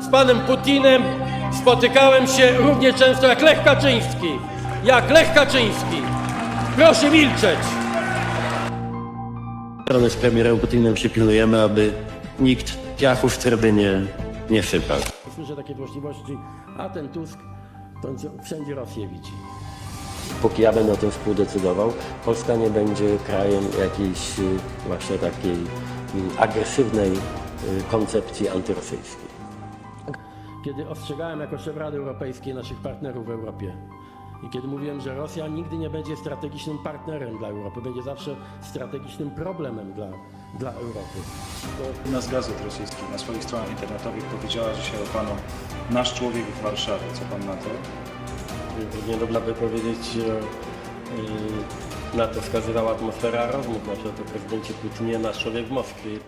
Z panem Putinem spotykałem się równie często jak Lech Kaczyński. Jak Lech Kaczyński. Proszę milczeć. strony z premierem Putinem przypilnujemy, aby nikt piachu w tryby nie, nie sypał. Słyszę takie złośliwości, a ten Tusk to wszędzie Rosję widzi. Póki ja będę o tym współdecydował, Polska nie będzie krajem jakiejś y, właśnie takiej y, agresywnej koncepcji antyrosyjskiej. Kiedy ostrzegałem jako szef Rady Europejskiej naszych partnerów w Europie i kiedy mówiłem, że Rosja nigdy nie będzie strategicznym partnerem dla Europy, będzie zawsze strategicznym problemem dla, dla Europy. To Jedna z gazet rosyjskich na swoich stronach internetowych powiedziała, że się panu nasz człowiek w Warszawie. Co pan na to? Nie można by powiedzieć, że y, na to wskazywała atmosfera rozmów, na przykład o prezydencie Putinie nasz człowiek w Moskwie.